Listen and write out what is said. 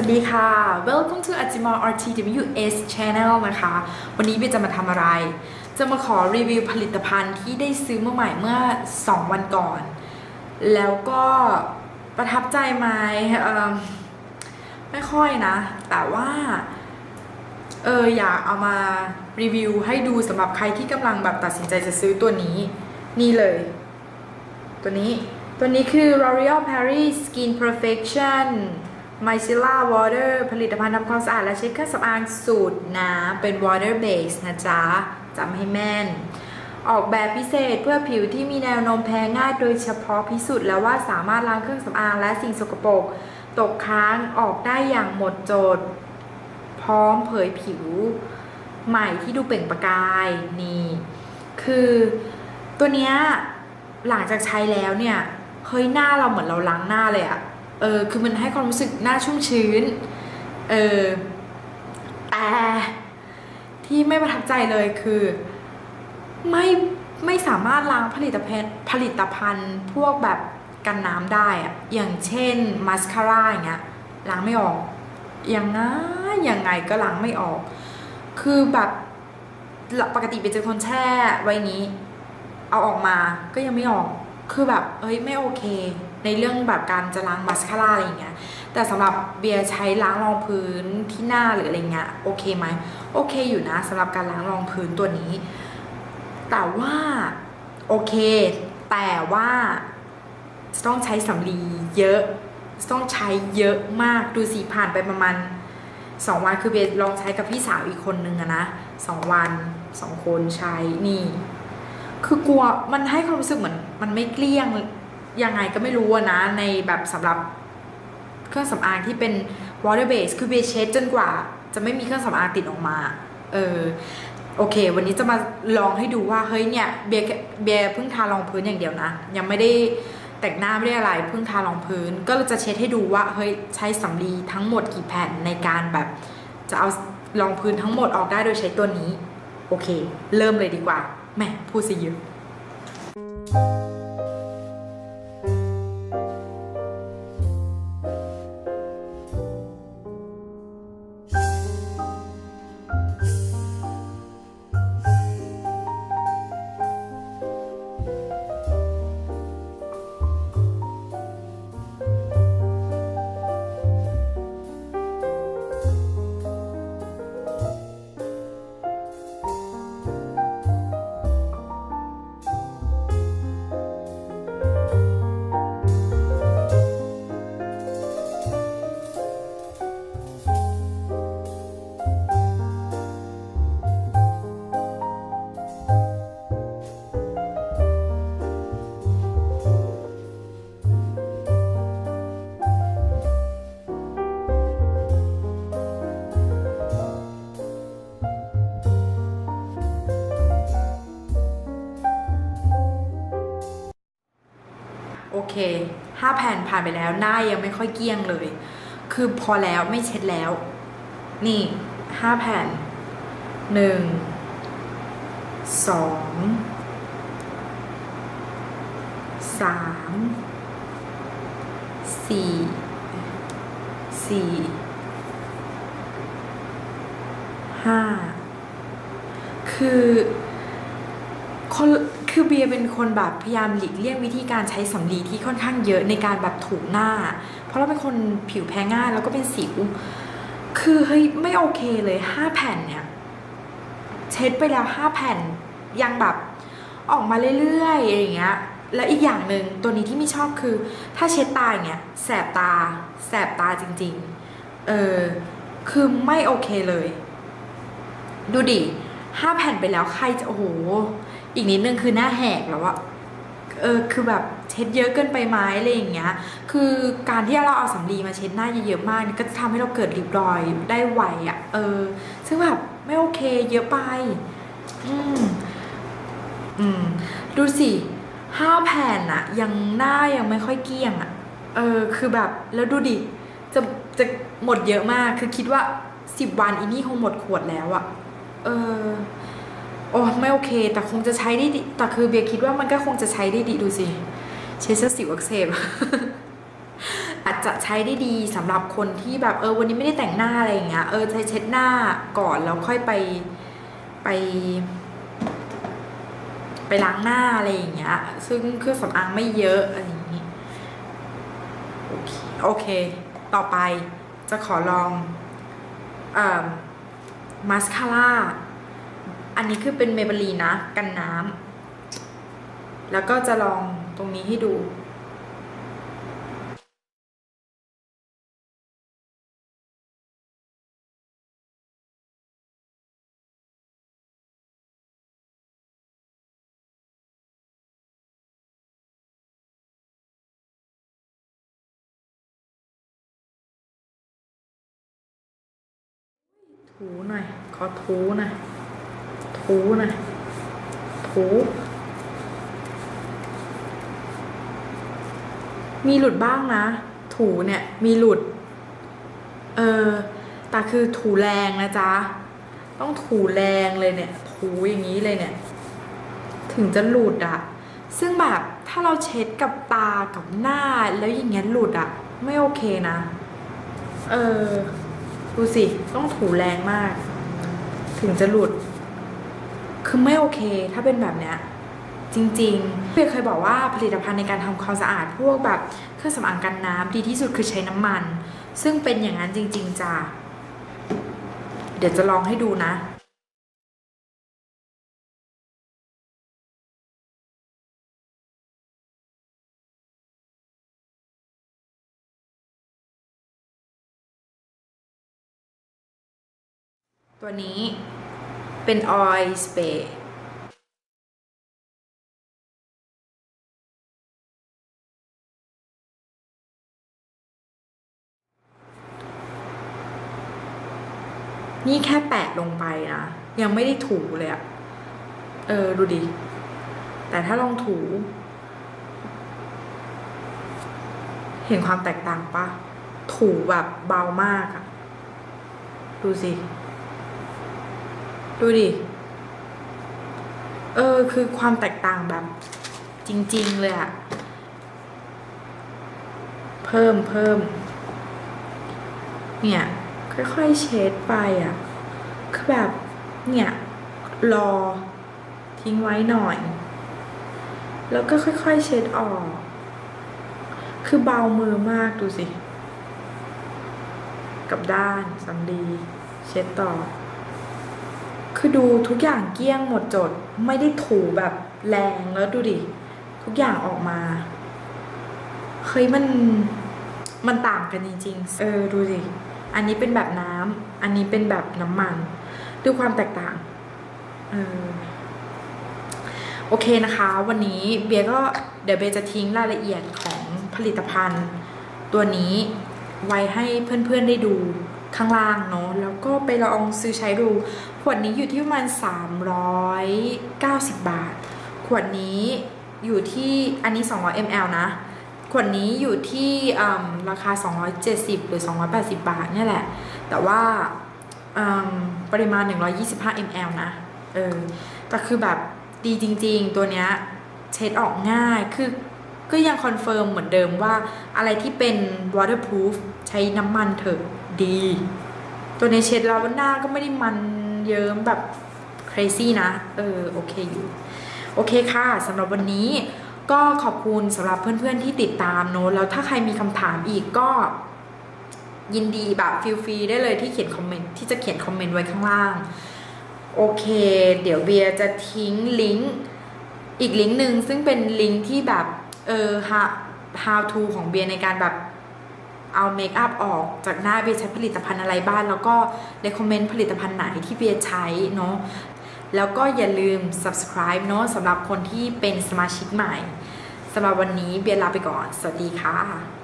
วัสดีค่ะ Welcome to Ajima RTWS Channel นะคะ วันนี้เบจะมาทำอะไร จะมาขอรีวิวผลิตภัณฑ์ที่ได้ซื้อมาใหม่เมื่อ 2 วันก่อน แล้วก็ประทับใจไหมไม่ค่อยนะ แต่ว่าเอออยากเอามารีวิวให้ดูสำหรับใครที่กำลังแบบตัดสินใจจะซื้อตัวนี้ นี่เลย ตัวนี้ ตัวนี้คือ L'Oreal Paris Skin Perfection m i c e l l a Water ผลิตภัณฑ์ทำความสะอาดและเช็ดเครื่องสำอางสูตรน้ำเป็น water base นะจ๊ะจำให้แม่น ออกแบบพิเศษเพื่อผิวที่มีแนวโน้มแพ้ง่ายโดยเฉพาะพิสูจน์แล้วว่าสามารถล้างเครื่องสำอางและสิ่งสกปรกตกค้างออกได้อย่างหมดจด พร้อมเผยผิวใหม่ที่ดูเปล่งประกายนี่ คือตัวเนี้ยหลังจากใช้แล้วเนี่ยเฮ้ยหน้าเราเหมือนเราล้างหน้าเลยอะ เออคือมันให้ความรู้สึกน้าชุ่มชื้น เออแต่ที่ไม่ประทับใจเลยคือไม่ไม่สามารถล้างผลิตภัณฑ์ผลิตภัณฑ์พวกแบบกันน้ำได้อะอย่างเช่นมาสคาร่าอย่างเงี้ยล้างไม่ออกอยังไงยังไงก็ล้างไม่ออก คือแบบปกติเป็นจะคนแช่ไว้นี้ เอาออกมาก็ยังไม่ออก คือแบบเอ้ยไม่โอเค ในเรื่องแบบการจะล้างมาสคาร่าอะไรอย่างเงี้ยแต่สำหรับเบียร์ใช้ล้างรองพื้นที่หน้าหรืออะไรเงี้ยโอเคไหมโอเคอยู่นะสำหรับการล้างรองพื้นตัวนี้ แต่ว่าโอเค แต่ว่าต้องใช้สำลีเยอะ ต้องใช้เยอะมากดูสิผ่านไปประมาณสองวันคือเบสลองใช้กับพี่สาวอีกคนนึงอะนะสองวันสองคนใช้นี่ คือกลัวมันให้ความรู้สึกเหมือน มันไม่เกลี้ยง ยังไงก็ไม่รู้นะ ในแบบสำหรับเครื่องสำอางที่เป็น water base คือเบสเช็ดจนกว่า จะไม่มีเครื่องสำอางติดออกมา เออโอเค วันนี้จะมาลองให้ดูว่าเฮ้ยเนี่ยเบียเบียเพิ่งทารองพื้นอย่างเดียวนะ ยังไม่ได้แต่งหน้าไม่ได้อะไรเพิ่งทารองพื้น ก็จะเช็ดให้ดูว่าเฮ้ยใช้สำลีทั้งหมดกี่แผ่นในการแบบ จะเอารองพื้นทั้งหมดออกได้โดยใช้ตัวนี้ โอเค เริ่มเลยดีกว่าแม่พูดซะเยอะ เคห้าแผ่นผ่านไปแล้วหน้ายังไม่ค่อยเกี้ยงเลย คือพอแล้วไม่เช็ดแล้ว นี่ห้าแผ่นหนึ่งสองสามสี่สี่ห้าคือคน คือเบียร์เป็นคนแบบพยายามหลีกเลี่ยงวิธีการใช้สำลีที่ค่อนข้างเยอะในการแบบถูหน้า เพราะเราเป็นคนผิวแพ้ง่ายแล้วก็เป็นสิว คือเฮ้ยไม่โอเคเลยห้าแผ่นเนี่ยเช็ดไปแล้วห้าแผ่นยังแบบออกมาเรื่อยๆอย่างเงี้ยแล้วอีกอย่างหนึ่งตัวนี้ที่ไม่ชอบคือ ถ้าเช็ดตาอย่างเงี้ยแสบตา แสบตาจริงๆ เออคือไม่โอเคเลย ดูดิห้าแผ่นไปแล้วใครจะโอ้โห อีกนิดนึงคือหน้าแหกแล้วอะเออคือแบบเช็ดเยอะเกินไปไหมอะไรอย่างเงี้ย คือการที่เราเอาสำลีมาเช็ดหน้าเยอะๆมากนี่ก็จะทำให้เราเกิดริบรอยได้ไวอะเออ ซึ่งแบบไม่โอเคเยอะไป อืม อืม ดูสิห้าแผ่นอะยังหน้ายังไม่ค่อยเกี้ยงอะเออ คือแบบแล้วดูดิ จะจะหมดเยอะมาก คือคิดว่าสิบวันอีนี่คงหมดขวดแล้วอะเออ โอ้ไม่โอเค แต่คงจะใช้ได้ดีแต่คือเบียร์คิดว่ามันก็คงจะใช้ได้ดีดูสิเชสเซอร์สิวอักเสบอาจจะใช้ได้ดีสำหรับคนที่แบบเออวันนี้ไม่ได้แต่งหน้าอะไรอย่างเงี้ยเออใช้เช็ดหน้าก่อนแล้วค่อยไปไป ไปล้างหน้าอะไรอย่างเงี้ย ซึ่งเครื่องสำอางไม่เยอะอะไรอย่างงี้โอเคโอเค ต่อไปจะขอลองเอ่อมาสคาร่า นี้คือเป็นเมเบลีนะกันน้ำแล้วก็จะลองตรงนี้ให้ดูถูหน่อย ขอถูหน่อย ถูน่อยถูมีหลุดบ้างนะ ถูเนี่ย มีหลุด เออแต่คือถูแรงนะจ๊ะ ต้องถูแรงเลยเนี่ย ถูอย่างนี้เลยเนี่ย ถึงจะหลุดอะซึ่งแบบถ้าเราเช็ดกับตากับหน้าแล้วอย่างเงี้ยหลุดอะไม่โอเคนะ เออ ดูสิ ต้องถูแรงมาก ถึงจะหลุด คือไม่โอเค ถ้าเป็นแบบเนี้ยจริงๆเพียเคยบอกว่าผลิตภัณฑ์ในการทำความสะอาดพวกแบบเครื่องสำอางกันน้ำดีที่สุดคือใช้น้ำมัน ซึ่งเป็นอย่างนั้นจริง ๆจ้ะเดี๋ยวจะลองให้ดูนะตัวนี้ เป็นออยล์สเปรย์นี่แค่แปะลงไปนะ ยังไม่ได้ถูเลยอะเออ ดูดิ แต่ถ้าลองถู เห็นความแตกต่างปะถูแบบเบามากอะดูสิ ดูดิ เออ คือความแตกต่างแบบ จริง ๆ เลยอะเพิ่มเพิ่ม เนี่ย ค่อยๆ เช็ดไปอะคือแบบ เนี่ย รอ ทิ้งไว้หน่อย แล้วก็ค่อยๆ เช็ดออก คือเบามือมากดูสิ กับด้านสำลีเช็ดต่อ คือดูทุกอย่างเกี้ยงหมดจด ไม่ได้ถูแบบแรงแล้วดูดิ ทุกอย่างออกมาเฮ้ยมันมันต่างกันจริงๆ เออดูสิอันนี้เป็นแบบน้ำ อันนี้เป็นแบบน้ำมัน ดูความแตกต่าง เออ โอเคนะคะ วันนี้เบียก็เดี๋ยวเบียร์จะทิ้งรายละเอียดของผลิตภัณฑ์ ตัวนี้ไว้ให้เพื่อนๆได้ดู ข้างล่างเนาะแล้วก็ไปลองซื้อใช้ดู ขวดนี้อยู่ที่ประมาณ 390 บาท ขวดนี้อยู่ที่อันนี้ 200 ml นะ ขวดนี้อยู่ที่อืมราคา 270 หรือ 280 บาทเนี่ยแหละ แต่ว่าอืมปริมาณ 125 ml นะ เออ แต่คือแบบดีจริง ๆ ตัวเนี้ยเช็ดออกง่าย คือก็ยังคอนเฟิร์มเหมือนเดิมว่าอะไรที่เป็น waterproof ใช้น้ำมันเถอะ ดี ตัวในเช็ดแล้วหน้าก็ไม่ได้มันเยิ้มแบบ crazy นะ เออ โอเคอยู่ โอเคค่ะสำหรับวันนี้ก็ขอบคุณสำหรับเพื่อนๆที่ติดตามเนอะแล้วถ้าใครมีคำถามอีกก็ ยินดีแบบฟิลฟรีได้เลยที่เขียนคอมเมนต์ที่จะเขียนคอมเมนต์ไว้ข้างล่าง โอเค เดี๋ยวเบียจะทิ้งลิงก์อีกลิงก์หนึ่งซึ่งเป็นลิงก์ที่แบบ เออ how how to ของเบียในการแบบ เอาเมคอัพออกจากหน้าเบียร์ใช้ผลิตภัณฑ์อะไรบ้างแล้วก็ในคอมเมนต์ผลิตภัณฑ์ไหนที่เบียร์ใช้เนาะแล้วก็อย่าลืม subscribe เนาะสำหรับคนที่เป็นสมาชิกใหม่สำหรับวันนี้เบียร์ลาไปก่อน สวัสดีค่ะ